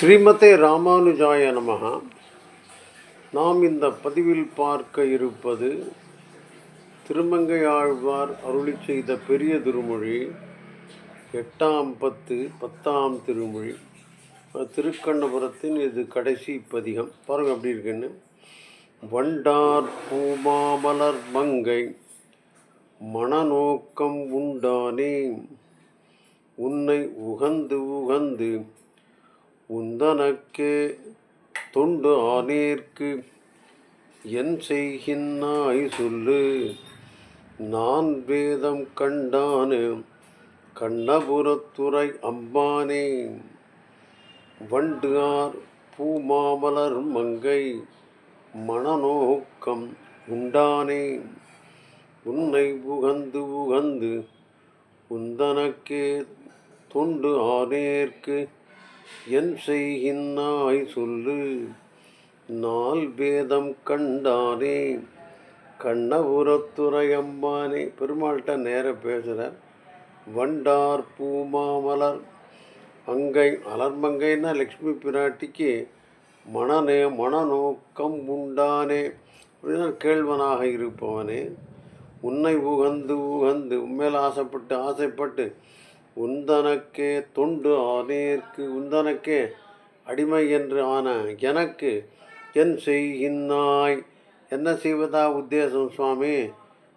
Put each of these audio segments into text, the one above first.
ஸ்ரீமதே ராமானுஜாய நமகா நாம் இந்த பதிவில் பார்க்க இருப்பது திருமங்கை ஆழ்வார் அருளி செய்த பெரிய திருமொழி எட்டாம் பத்து பத்தாம் திருமொழி. திருக்கண்ணபுரத்தின் இது கடைசி பதிகம். பாருங்கள் அப்படி இருக்குன்னு. வண்டார் பூமாமலர் மங்கை மனநோக்கம் உண்டானே உன்னை உகந்து உகந்து உந்தனக்கே தொண்டு ஆனேற்கு என் செய்கின்னாய் சொல்லு. நான் வேதம் கண்டானு கண்ணபுரத்துறை அம்பானே. வண்டுகார் பூமாமலர் மங்கை மனநோக்கம் உண்டானே. உன்னை புகந்து புகந்து உந்தனக்கே தொண்டு ஆனேற்கு என் செய்கின்னாய் சொல்லு. நாள் பேதம் கண்டானே. கண்ணபுரத்துறையம்மானே பெருமாள்கிட்ட நேர பேசுகிற வண்டார் பூமாமலர். அங்கை அலர்மங்கைன்னா லக்ஷ்மி பிராட்டிக்கு மனநே மனநோக்கம் உண்டானே. அப்படின்னா கேள்வனாக இருப்பவனே. உன்னை உகந்து உகந்து உண்மையில் ஆசைப்பட்டு ஆசைப்பட்டு உந்தனக்கே தொண்டு ஆனேற்கு உந்தனக்கே அடிமை என்று ஆன எனக்கு என் செய்கின்றாய் என்ன செய்வதா உத்தேசம் சுவாமி?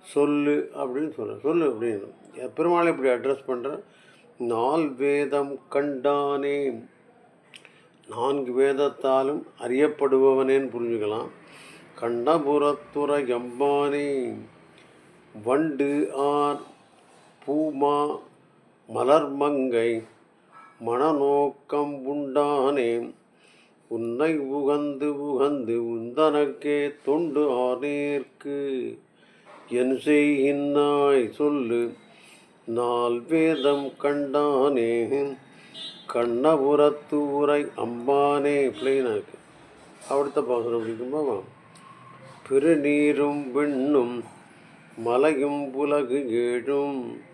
சொல்லு அப்படின்னு சொல்ல சொல்லு அப்படின்னு. என் பெருமாளை இப்படி அட்ரஸ் பண்ணுற நால் வேதம் கண்டானே நான்கு வேதத்தாலும் அறியப்படுபவனேன்னு புரிஞ்சுக்கலாம். கண்டபுரத்துறை எம்பானே. வண்டு ஆர் பூமா மலர்மங்கை மனநோக்கம் உண்டானே. உன்னை உகந்து உகந்து உந்தனக்கே தொண்டு ஆனேற்கு. என் செய்கின்றாய் சொல்லு நால் வேதம் கண்டானே. கண்ணபுரத்து உரை அம்பானே. பிள்ளைனா இருக்கு. அடுத்த பாசுரம் அப்படிங்கும்போது பெருநீரும் விண்ணும் மலையும் உலகு ஏழும்.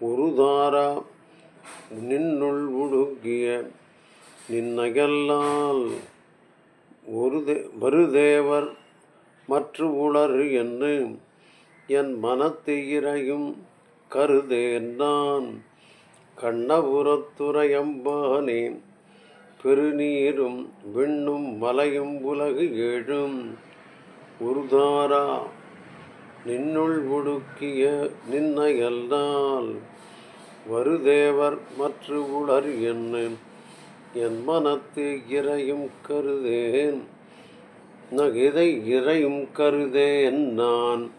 உருதாரா நின்னுள் உடுக்கிய நின்னகல்லால் ஒரு தே வருதேவர் மற்ற உளறு என்று என் மனத்து இறையும் கருதேன் நான். கண்ணபுரத்துறையம்பானே பெருநீரும் விண்ணும் மலையும் உலகு ஏழும். உருதாரா நின்னுள் ஒடுக்கிய நின்னையல்லால் வருதேவர் மற்ற உளர் என்ன என் மனத்து இறையும் கருதேன் நகிதை இறையும் கருதேன் நான்.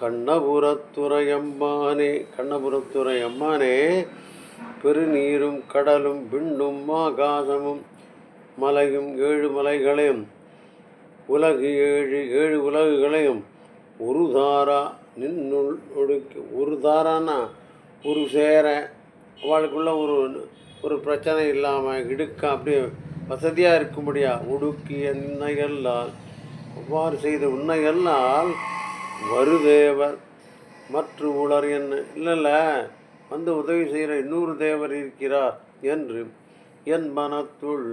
கண்ணபுரத்துறையம்மானே கண்ணபுரத்துறையம்மானே பெருநீரும் கடலும் விண்ணும் ஆகாசமும் மலையும் ஏழு மலைகளையும் உலகு ஏழு ஏழு உலகுகளையும் ஒரு தாரா நின்னுள் ஒடுக்கி ஒரு தாரானா ஒரு சேர. அவளுக்குள்ள ஒரு ஒரு பிரச்சனை இல்லாமல் இடுக்க அப்படியே வசதியாக இருக்கும்படியா ஒடுக்கிய நின்னையல்லால் அவ்வாறு செய்த உன்னையல்லால் வருதேவர். மற்ற உளர் என்ன? இல்லைல்ல வந்து உதவி செய்கிற இன்னொரு தேவர் இருக்கிறார் என்று என் மனத்துள்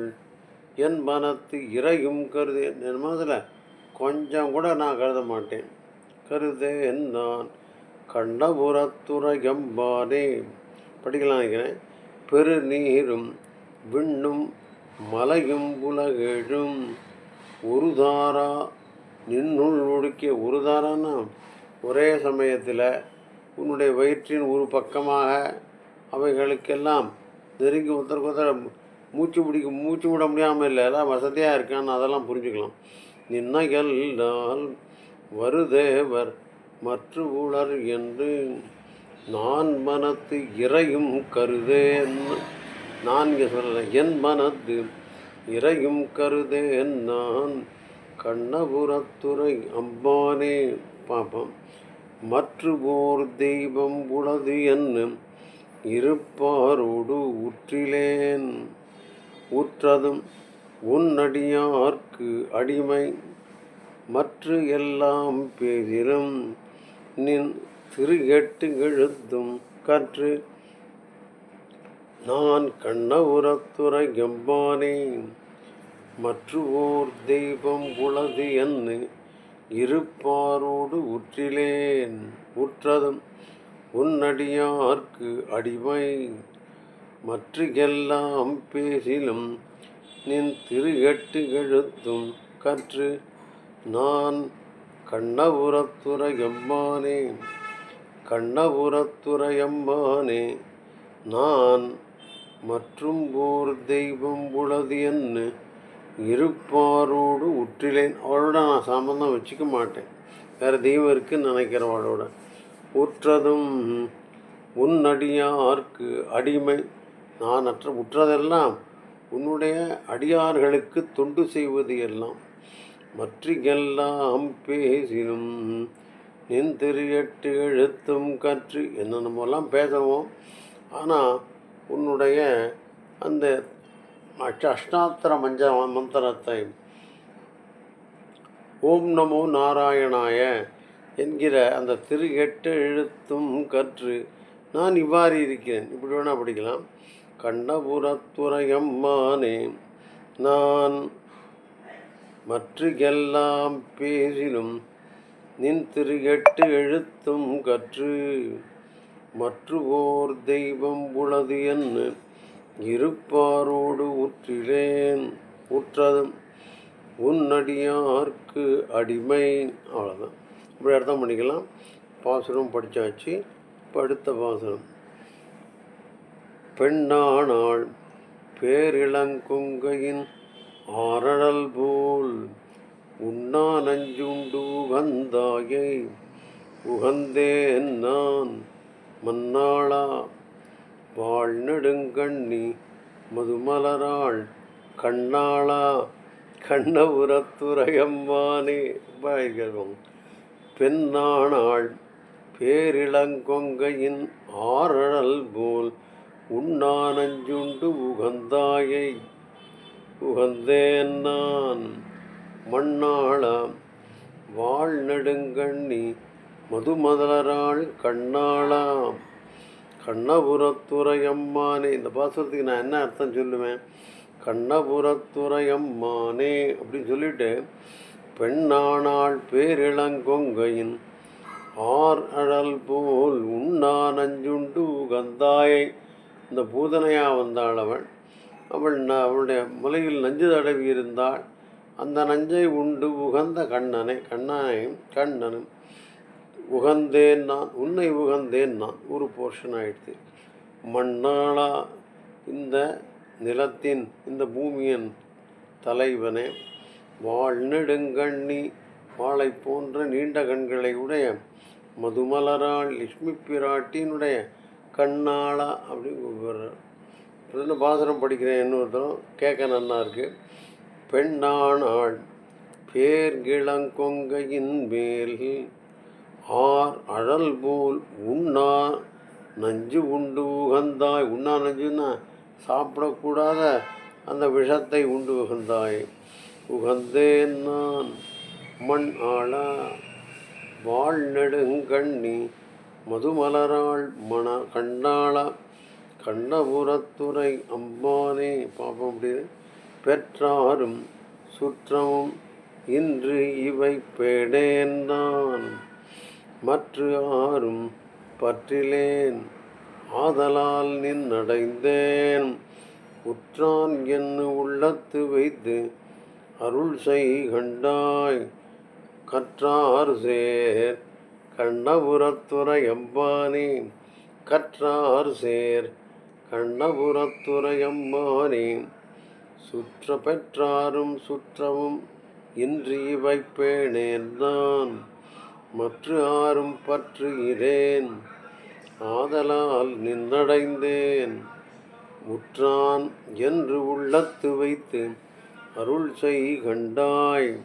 என் மனத்து இறையும் கருது என் மனதில் கொஞ்சம் கூட நான் கருத மாட்டேன். கருதேன் நான் கண்டபுரத்துறையம்பானே படிக்கலாம் நினைக்கிறேன். பெருநீரும் விண்ணும் மலையும் உலகெழும். ஒரு தாரா நின்னுள் ஒடுக்கிய ஒரு தாரான்னா ஒரே சமயத்தில் உன்னுடைய வயிற்றின் ஒரு பக்கமாக அவைகளுக்கெல்லாம் நெருங்கி ஒருத்தருக்கு ஒருத்தர் மூச்சு பிடிக்க மூச்சு விட முடியாமல் இல்லை எல்லாம் வசதியாக இருக்கான்னு அதெல்லாம் புரிஞ்சுக்கலாம். நின்னையல்லால் வருதேவர் மற்ற உளர் என்று நான் மனத்து இறையும் கருதேன். நான் இங்கே சொல்லலை என் மனத்து இறையும் கருதேன் நான். கண்ணபுரத்துறை அம்பானே பாப்பம். மற்ற ஓர் தெய்வம் உளது என்னும் இருப்பாரோடு உற்றிலேன். உற்றதும் உன்னடியார்க்கு அடிமை மற்ற எல்லாம் பேரிலும் நின் திருகெட்டு எழுத்தும் கற்று நான் கண்ணவுரத்துறை எம்பானே மற்றுவோர் தெய்வம் உளது என்று இருப்பாரோடு உற்றிலேன். உற்றதும் உன்னடியார்க்கு அடிமை மற்ற எல்லாம் பேசிலும் நின் திருகெட்டு எழுத்தும் கற்று நான் கண்ணபுரத்துறையம்மானே கண்ணபுரத்துறையம்மானே நான் மற்றும் ஓர் தெய்வம் உளது என்று இருப்பாரோடு உற்றிலேன். அவளோட நான் சம்பந்தம் வச்சுக்க மாட்டேன். வேறு தெய்வம் இருக்குன்னு நினைக்கிறவளோட உற்றதும் உன்னடியார்க்கு அடிமை. நான் அற்ற உற்றதெல்லாம் உன்னுடைய அடியார்களுக்கு தொண்டு செய்வது எல்லாம். மற்றிகெல்லாம் பேசினும் என் திரு எட்டு எழுத்தும் கற்று என்ன நம்மெல்லாம் பேசுவோம் ஆனால் உன்னுடைய அந்த அஷ்டாத்திர மஞ்ச மந்திரத்தை ஓம் நமோ நாராயணாய என்கிற அந்த திரு எட்டு எழுத்தும் கற்று நான் இவ்வாறு இருக்கிறேன். இப்படி வேணால் படிக்கலாம். கண்ணபுரத்துறையம்மானே நான் மற்றுகெல்லாம் பேசிலும் நின் திருகெட்டு எழுத்தும் கற்று மற்றுவோர் தெய்வம் உளது என்று இருப்பாரோடு உற்றிலேன் உற்றதும் உன்னடியார்க்கு அடிமை. அவ்வளோதான் இப்படி அர்த்தம் பண்ணிக்கலாம். பாசுரம் படித்தாச்சு படுத்த பாசுரம். பெண்ணானாள் பேரிளங்குங்கையின் ஆரழல் போல் உண்ணா நஞ்சுண்டு உகந்தாயை உகந்தேன் நான் மன்னாளா. வாழ் நெடுங்கண்ணி மதுமலராள் கண்ணாளா கண்ணபுரத்துறையம்மானே பாய்கிறோம் பெண்ணானாள் பேரிளங்கொங்கையின் ஆரழல் போல் உண்ணானஞ்சுண்டு உகந்தாயை. உகந்தேன் நான். மண்ணாளாம் வாழ்நெடுங்கண்ணி மதுமதலராள் கண்ணாளாம். கண்ணபுரத்துறையம்மானே இந்த பாசுரத்துக்கு நான் என்ன அர்த்தம் சொல்லுவேன்? கண்ணபுரத்துறையம்மானே அப்படின்னு சொல்லிட்டு பெண்ணானாள் பேரிளங்கொங்கையின் ஆர் அழல் போல் உண்ணா நஞ்சுண்டு உகந்தாயை. இந்த பூதனையாக வந்தாள் அவள். அவள் அவளுடைய முலையில் நஞ்சு தடவி இருந்தாள். அந்த நஞ்சை உண்டு உகந்த கண்ணனை கண்ணனையும் கண்ணனும் உகந்தேன் நான் உன்னை உகந்தேன் நான். ஒரு போர்ஷன் ஆயிடுச்சு. மண்ணாளா இந்த நிலத்தின் இந்த பூமியின் தலைவனே வாழ்நெடுங்கண்ணி வாளை போன்ற நீண்ட கண்களை உடைய மதுமலரால் லட்சுமி பிராட்டியினுடைய கண்ணாளா அப்படின்னு கூப்பிடுறார். ரெண்டு பாசுரம் படிக்கிறேன் இன்னொருத்தரும் கேட்க நல்லா இருக்கு. பெண்ணானாள் பேர்கிழங்கொங்கையின் மேல். ஆர் அழல் போல் உண்ணா நஞ்சு உண்டு உகந்தாய். உண்ணா நஞ்சுன்னா சாப்பிடக்கூடாத அந்த விஷத்தை உண்டு உகந்தாய். உகந்தேன் நான் மண் ஆளா வாழ்நெடுங்கண்ணி மதுமலராள் மண கண்டாளா கண்ணபுரத்துறை அம்பானே. பாப்போம் அப்படின்னு பெற்றாரும் சுற்றமும் இன்று இவை பேடேன் நான். மற்ற ஆறும் பற்றிலேன். ஆதலால் நின்னடைந்தேன் உற்றான் என்ன உள்ளத்து வைத்து அருள் செய் கண்டாய். கற்றார் சேர் கண்ணபுரத்துறை அம்பானே. கற்றார் சேர் கண்ணபுரத்துறையம்மானே சுற்ற பெற்றாரும் சுற்றவும் இன்றி வைப்பேனேன் நான். மற்ற ஆறும் பற்றுகிறேன் ஆதலால் நின்றடைந்தேன். முற்றான் என்று உள்ளத்து வைத்து அருள் செய் கண்டாய்.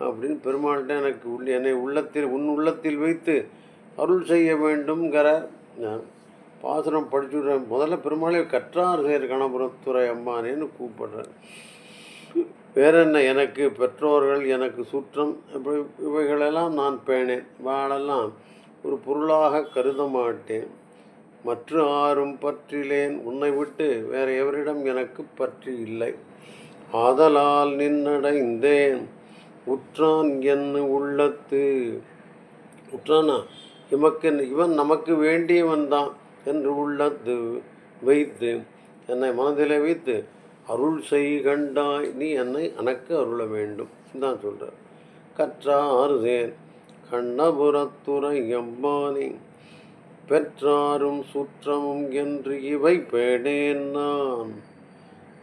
அப்படின்னு பெருமாள்கிட்ட எனக்கு உள்ள என்னை உள்ளத்தில் உன் உள்ளத்தில் வைத்து அருள் செய்ய வேண்டும்ங்கிற நான் பாசுரம் படிச்சுடுறேன் முதல்ல பெருமாளே கற்றார் சேர் கணபுரத்துறை அம்மானேன்னு கூப்பிடுறேன் வேற என்ன? எனக்கு பெற்றோர்கள் எனக்கு சுற்றம் இப்படி இவைகளெல்லாம் நான் பேணேன். வாழெல்லாம் ஒரு பொருளாக கருத மாட்டேன். மற்ற ஆரும் பற்றிலேன். உன்னை விட்டு வேற எவரிடம் எனக்கு பற்றி இல்லை. ஆதலால் நின்னடைந்தேன். உற்றான் என்ன உள்ளத்து. உற்றானா? இமக்கு இவன் நமக்கு வேண்டியவன் தான். என்று உள்ளது வைத்து என்னை மனதிலே வைத்து அருள் செய் கண்டாய் நீ என்னை எனக்கு அருள வேண்டும். தான் சொல்கிறார் கற்றாறுதேன் கண்ணபுரத்துறை எம்பானி பெற்றாரும் சுற்றமும் என்று இவை பேடேன் நான்.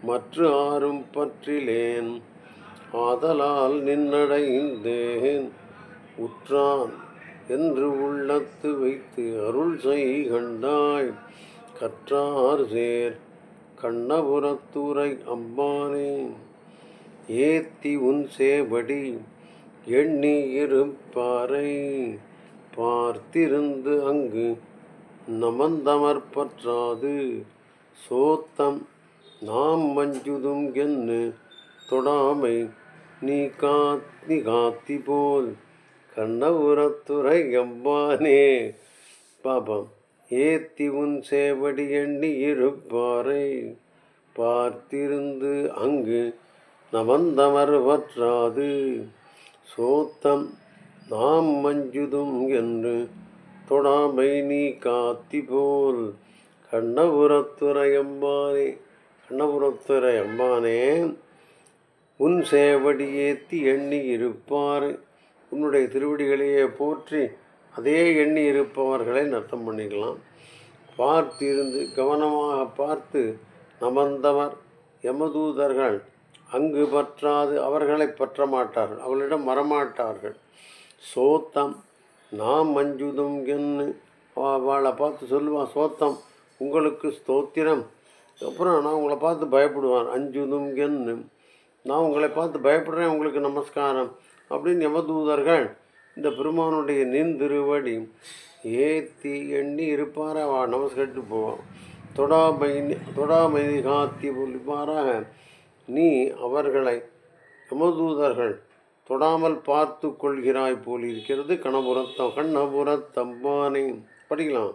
மற்ற ஆறும் பற்றிலேன் ஆதலால் நின்னடைந்தேன். உற்றான் என்று உள்ளத்து வைத்து அருள் செய் கண்டாய். கற்றார் சேர் கண்ணபுரத்துரை அம்பானே. ஏத்தி உன் சேவடி எண்ணி இருப்பாரை. பார்த்திருந்து அங்கு நமந்தமர்பற்றாது சோத்தம் நாம் மஞ்சுதும் என்று தொடாமை. நீ காத்தி காத்தி போல் கண்ணபுரத்துறை எம்பானே பாபம் ஏத்தி உன் சேவடி எண்ணி இருப்பாரை. பார்த்திருந்து அங்கு நமந்தமர் வற்றாது. சோத்தம் நாம் மஞ்சுதும் என்று தொடாமை நீ காத்தி போல். கண்ணபுரத்துறை அம்மானே கண்ணபுரத்துறை அம்மானே உன் சேவடி ஏத்தி எண்ணி இருப்பார். உன்னுடைய திருவடிகளையே போற்றி அதே எண்ணி இருப்பவர்களை நர்த்தம் பண்ணிக்கலாம். பார்த்திருந்து கவனமாக பார்த்து நமந்தவர் யமதூதர்கள் அங்கு பற்றாது அவர்களை பற்ற மாட்டார்கள் அவர்களிடம் வரமாட்டார்கள். சோத்தம் நாம் மஞ்சுதும் என்று அவளை பார்த்து சொல்லுவான் சோத்தம் உங்களுக்கு ஸ்தோத்திரம். அப்புறம் நான் உங்களை பார்த்து பயப்படுவான் அஞ்சுதும் என்று. நான் உங்களை பார்த்து பயப்படுறேன் உங்களுக்கு நமஸ்காரம். அப்படின்னு யமதூதர்கள் இந்த பெருமானுடைய நின்திருவடி ஏத்தி எண்ணி இருப்பார? வா நமஸ்கரிட்டு போவான் தொடாமை தொடாமை காத்தி இவ்வாறாக நீ அவர்களை யமதூதர்கள் தொடாமல் பார்த்து கொள்கிறாய் போல் இருக்கிறது. கணபுரத்தம் தம்பானை படிக்கலாம்.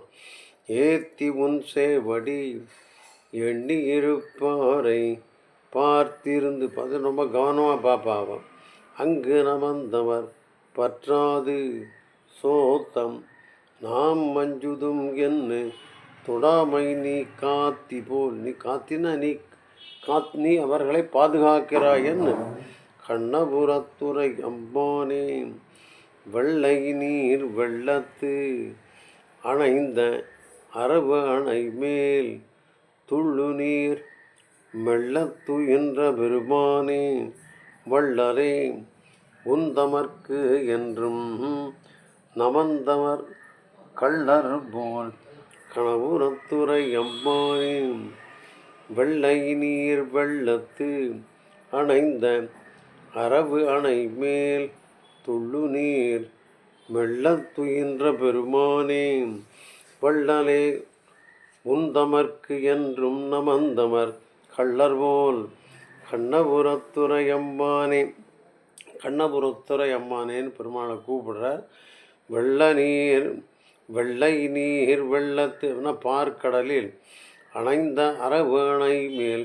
ஏத்தி உன் சேவடி எண்ணி இருப்பாரை பார்த்திருந்து. பார்த்து ரொம்ப கவனமாக பார்ப்பாவான் அங்கு நமந்தவர் பற்றாது சோத்தம். நாம் மஞ்சுதும் என்ன தொடாமை நீ காத்தி போல். நீ காத்தின நீ காத் நீ அவர்களை பாதுகாக்கிறாய் என்ன கண்ணபுரத்துறை அம்மானே வெள்ளை நீர் வெள்ளத்து அணைந்த அரபு அணை மேல் துள்ளு நீர் மெல்லத்து என்ற பெருமானே. வள்ளரே உந்தமர்க்கு என்றும் நமந்தமர் கள்ளர் போல் கணபுரத்துறை அம்மானே வெள்ளை நீர் வெள்ளத்து அணைந்த அரவு அணை மேல் துள்ளு நீர் மெல்லத்துயின்ற பெருமானே வள்ளலே உந்தமர்க்கு என்றும் நமந்தமர் கள்ளர் போல் கண்ணபுரத்துறை அம்மானே கண்ணபுரத்துறை அம்மானேன்னு பெருமாளை கூப்பிடுறார் வெள்ள நீர் வெள்ளை நீர் வெள்ளத்து பார்க்கடலில் அணைந்த அரவணை மேல்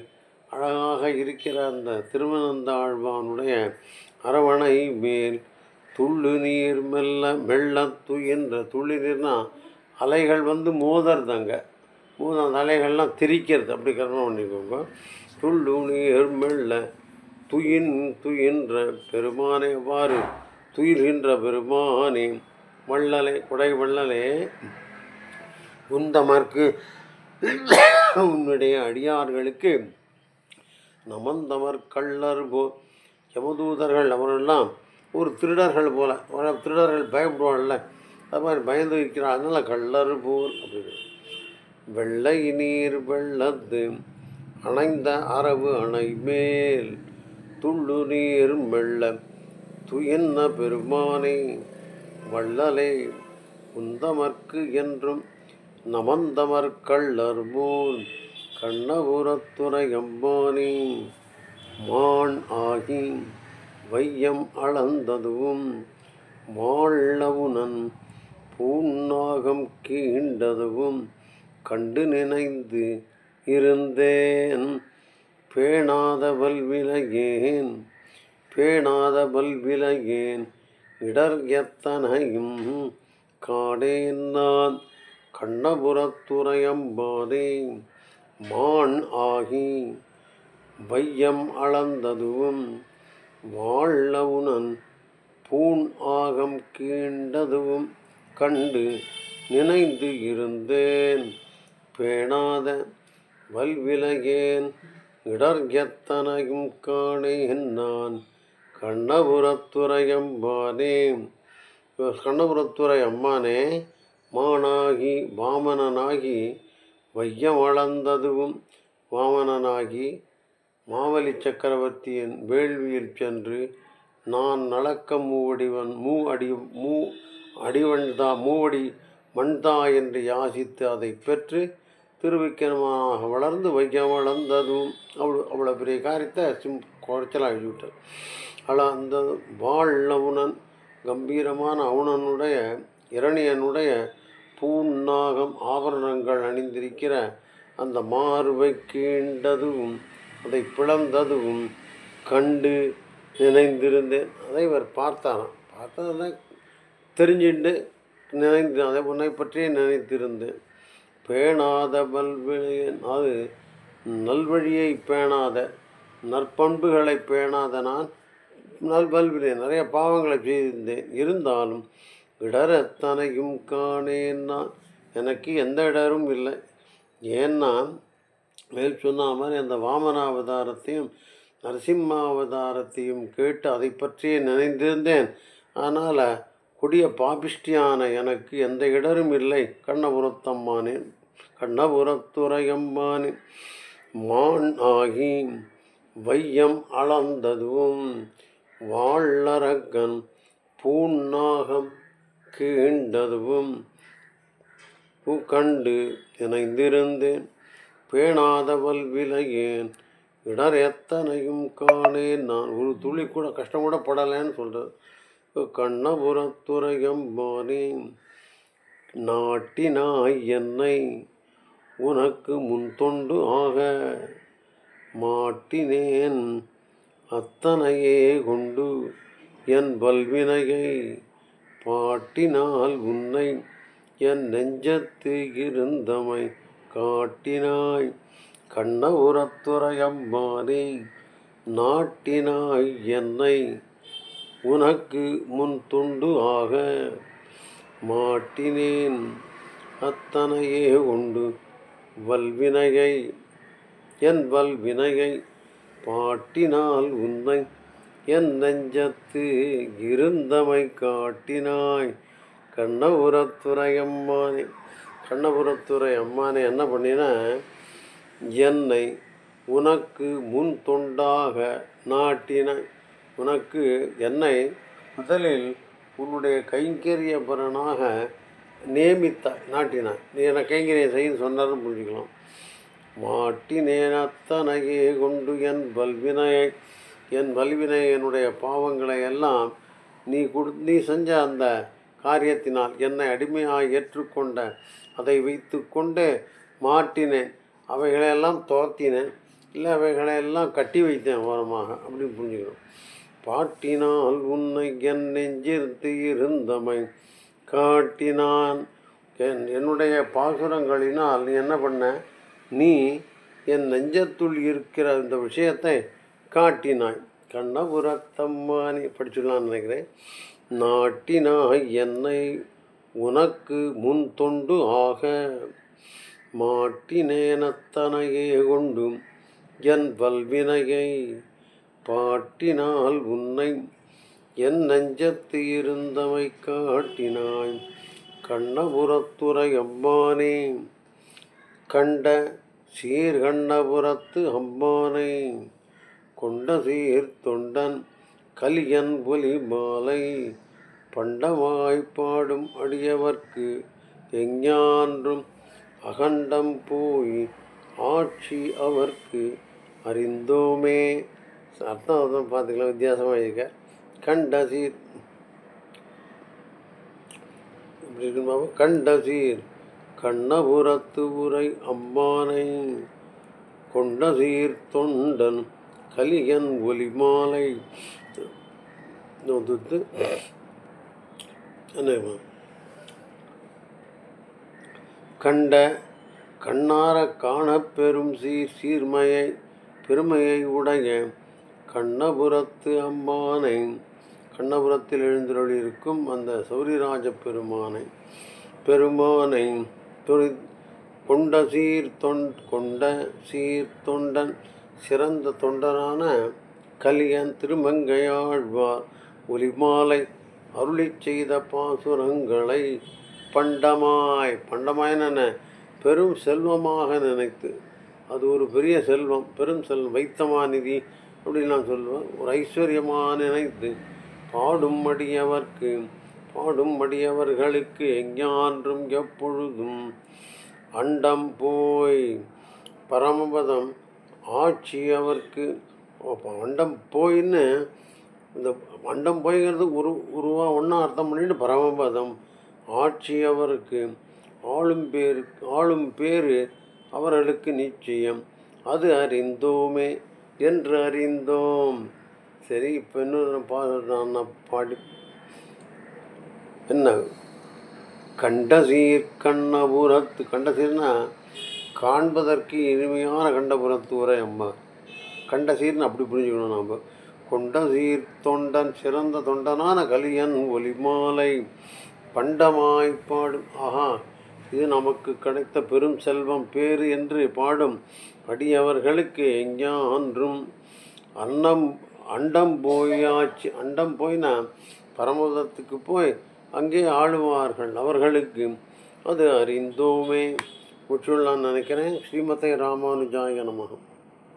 அழகாக இருக்கிற அந்த திருவனந்த ஆழ்வானுடைய அரவணை மேல் துள்ளு நீர் மெல்ல மெல்ல துயின்ற துள்ளி நீர்னா அலைகள் வந்து மோதறதாங்க. மோத அந்த அலைகள்லாம் திரிக்கிறது. அப்படி ஒன்று பண்ணிக்கோங்க. துள்ளு நீர் மெல்ல துயின் துயின்ற பெருமானே வாறு துயில்கின்ற பெருமானே வள்ளலே குடை வள்ளலே. உந்தமர்க்கு உன்னுடைய அடியார்களுக்கு நமந்தமர் கள்ளர் போ யமதூதர்கள் அவரெல்லாம் ஒரு திருடர்கள் போல திருடர்கள் பயப்படுவாங்கல்ல அது மாதிரி பயந்து வைக்கிறார் அதனால் கள்ளர் போல் அப்படின்னு வெள்ளை நீர் வெள்ளத்து அணைந்த அரவு அணை மேல் துள்ளு நீர் மெல்ல துயன்ன பெருமானே வள்ளலே உந்தமர்க்கு என்றும் நமந்தமர் கள்ளர் போல் கண்ணபுரத்துறை அம்பானே மான் ஆகி வையம் அளந்ததுவும் மாள்ளவுனன் பூநாகம் கீண்டதுவும் கண்டு நினைந்து இருந்தேன். பேணாத பல்விலையேன் பேணாத பல்விலையேன் இடர் எத்தனையும் காடேன் நான். கண்ணபுரத்துறையம்பாதே மான் ஆகி வையம் அளந்ததுவும் வாழவுனன் பூண் ஆகம் கீண்டதுவும் கண்டு நினைந்து இருந்தேன். பேணாத வல்விலகேன் இடர் எத்தனையும் காணேன் நான் கண்ணபுரத்துறையம்பானே கண்ணபுரத்துறை அம்மானே மானாகி வாமனனாகி வையம் வளர்ந்ததுவும் வாமனனாகி மாவலி சக்கரவர்த்தியின் வேள்வியில் சென்று நான் நடக்க மூவடிவன் மூ அடி மூ அடிவன்தா மூவடி மண்தா என்று யாசித்து அதை பெற்று திருவிக்கிரமனாக வளர்ந்து வைக்கம் வளர்ந்ததும் அவ்வளோ அவ்வளோ பெரிய காரியத்தை சிம் குறைச்சலாக எழுதிவிட்டார் ஆனால் அந்த கம்பீரமான அவுணனுடைய இரணியனுடைய பூநாகம் ஆபரணங்கள் அணிந்திருக்கிற அந்த மார்பை கீண்டதும் அதை பிளந்ததும் கண்டு நினைந்திருந்தேன். அதை இவர் பார்த்தாராம். பார்த்ததில் தெரிஞ்சுட்டு நினைந்து அதை உன்னை பற்றியே நினைத்திருந்தேன். பேணாத பல்வினையன் அது நல்வழியை பேணாத நற்பண்புகளை பேணாத நான் நல்வல்வினை நிறைய பாவங்களை செய்திருந்தேன் இருந்தாலும் இடரத்தனையும் காணேன் நான். எனக்கு எந்த இடரும் இல்லை. ஏன்னா மேல் சொன்ன மாதிரி அந்த வாமனாவதாரத்தையும் நரசிம்மாவதாரத்தையும் கேட்டு அதை பற்றியே நினைந்திருந்தேன். ஆனால் கொடிய பாபிஷ்டியான எனக்கு எந்த இடரும் இல்லை. கண்ணபுரத்தம்மானேன் கண்ணபுரத்துறையம்மானேன் மான் ஆகி வையம் அளந்ததும் வாழறக்கன் பூநாகம் கீண்டதுவும் கண்டு இணைந்திருந்தேன். பேணாதவல் விலையேன் இடர் எத்தனையும் காணேன். நான் ஒரு துளி கூட கஷ்டம் கூட படலைன்னு சொல்கிறது கண்ணபுரத்துறையம்பானே நாட்டினாய் என்னை உனக்கு முன் தொண்டு ஆக மாட்டினேன். அத்தனையே கொண்டு என் பல்வினையை பாட்டினால் உன்னை என் நெஞ்சத்து இருந்தமை காட்டினாய். கண்ணபுரத்துறையம்மானே நாட்டினாய் என்னை உனக்கு முன் துண்டு ஆக மாட்டினேன். அத்தனையே உண்டு. வல்வினையை என் வல்வினையை பாட்டினால் உன்னை என் நெஞ்சத்து இருந்தமை காட்டினாய். கண்ணபுரத்துறை அம்மானே கண்ணபுரத்துறை அம்மானே என்ன பண்ணினா? என்னை உனக்கு முன் தொண்டாக நாட்டினாய் உனக்கு என்னை முதலில் உன்னுடைய கைங்கரியபரனாக நியமித்தாய் நாட்டினாய் நீ என்னை கைங்கரியம் செய்யன்னு சொன்னார்னு புரிஞ்சுக்கலாம். மாட்டினேன் அத்தனையே கொண்டு என் வல்வினையை என் வல்வினை என்னுடைய பாவங்களை எல்லாம் நீ கொடு நீ செஞ்ச அந்த காரியத்தினால் என்னை அடிமையாக ஏற்றுக்கொண்ட அதை வைத்து கொண்டு மாட்டினேன். அவைகளையெல்லாம் துரத்தினேன். இல்லை அவைகளையெல்லாம் கட்டி வைத்தேன் ஓரமாக அப்படின்னு புரிஞ்சுக்கணும். பாட்டினால் உன்னை என் நெஞ்சிருத்து இருந்தமை காட்டினான். என் என்னுடைய பாசுரங்களினால் நீ என்ன பண்ண? நீ என் நெஞ்சத்துள் இருக்கிற இந்த விஷயத்தை காட்டினாய். கண்ணபுரத்தம்மானி படிச்சுடலான்னு நினைக்கிறேன். நாட்டினாய் என்னை உனக்கு முன் தொண்டு ஆக. மாட்டினேனத்தனையே கொண்டும் என் வல்வினையை பாட்டினால் உன்னை என் நெஞ்சத்து இருந்தவை காட்டினாய். கண்ணபுரத்துறை அம்மானே கண்ட சீர்கண்ணபுரத்து அம்மானை கொண்ட சீர் தொண்டன் கலியன் புலி மாலை பண்டமாய் பாடும் அடியவர்க்கு எஞ்ஞான்றும் அகண்டம் போய் ஆட்சி அவர்க்கு அறிந்தோமே. அர்த்தம் அர்த்தம் பார்த்துக்கலாம் வித்தியாசமாக இருக்க கண்ட சீர் இப்படி இருக்குன்னு கண்ட சீர் கண்ணபுரத்து உரை அம்மானை கொண்ட சீர் தொண்டன் கலியன் ஒலிமாலை. நொதுத்து என்ன கண்ட கண்ணார காணப் பெரும் சீர் சீர்மையை பெருமையை உடைய கண்ணபுரத்து அம்மானை. கண்ணபுரத்தில் எழுந்தருளியிருக்கும் அந்த சௌரிராஜ பெருமானை பெருமானை தொழி கொண்ட சீர் தொண் கொண்ட சீர் தொண்டன் சிறந்த தொண்டரான கலியன் திருமங்கையாழ்வார் ஒலிமாலை அருளிச் செய்த பாசுரங்களை பண்டமாய் பண்டமாயன பெரும் செல்வமாக நினைத்து. அது ஒரு பெரிய செல்வம் பெரும் செல்வம். வைத்தமாநிதி அப்படின்னு நான் சொல்லுவேன். ஒரு ஐஸ்வர்யமான நினைத்து பாடும்படியவர்க்கு பாடும்படியவர்களுக்கு எஞ்ஞான்றும் எப்பொழுதும் அண்டம் போய் பரமபதம் ஆட்சி அவர்க்கு. அண்டம் போயின்னு இந்த அண்டம் போய்ங்கிறது ஒரு உருவா ஒன்றா அர்த்தம் பண்ணிட்டு பரமபதம் ஆட்சி அவருக்கு ஆளும் பேர் ஆளும் பேர் அவர்களுக்கு நிச்சயம். அது அறிந்தோமே. என்று அறிந்தோம் சரி இப்போ இன்னொரு பாடல் நான் பாடி என்ன? கண்டசீர் கண்ணபுரத்து கண்டசீர்னா காண்பதற்கு இனிமையான கண்டபுரத்து உரை அம்மா. கண்டசீர்னு அப்படி புரிஞ்சுக்கணும் நாம். கொண்டசீர் தொண்டன் சிறந்த தொண்டனான கலியன் ஒலிமாலை பண்டமாய் பாடும். ஆஹா இது நமக்கு கிடைத்த பெரும் செல்வம். பேறு என்று பாடும் அடியவர்களுக்கு எஞ்ஞான்றும் அன்னம் அண்டம் போயாச்சு. அண்டம் போய்னா பரமதத்துக்கு போய் அங்கே ஆளுவார்கள். அவர்களுக்கு அது அறிந்தோமே. முற்றுள்ளான்னு நினைக்கிறேன். ஸ்ரீமத்தை ராமானுஜாய நமகம்